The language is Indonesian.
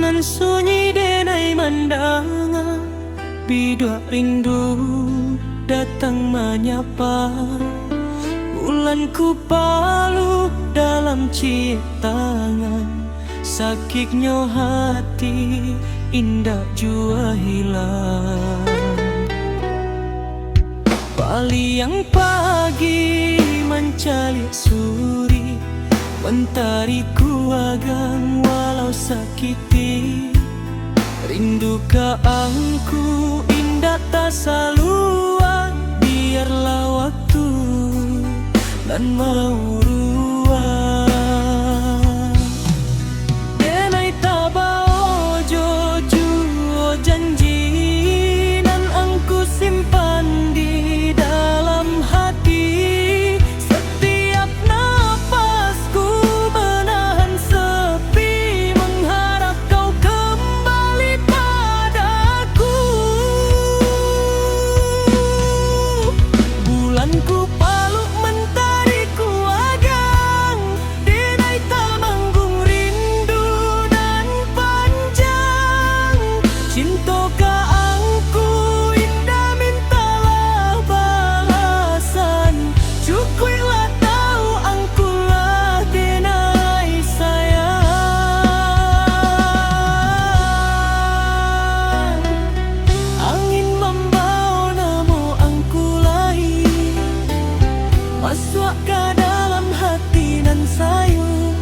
Nan sunyi denai mandangan Bidua rindu datang menyapa. Bulan ku palu dalam tangan Sakitnya hati indah jua hilang. Paliang pagi mencari suri Mentari ku agang walau sakiti. Rindu ke angku indah tak selalu Suaka dalam hati dan sayur.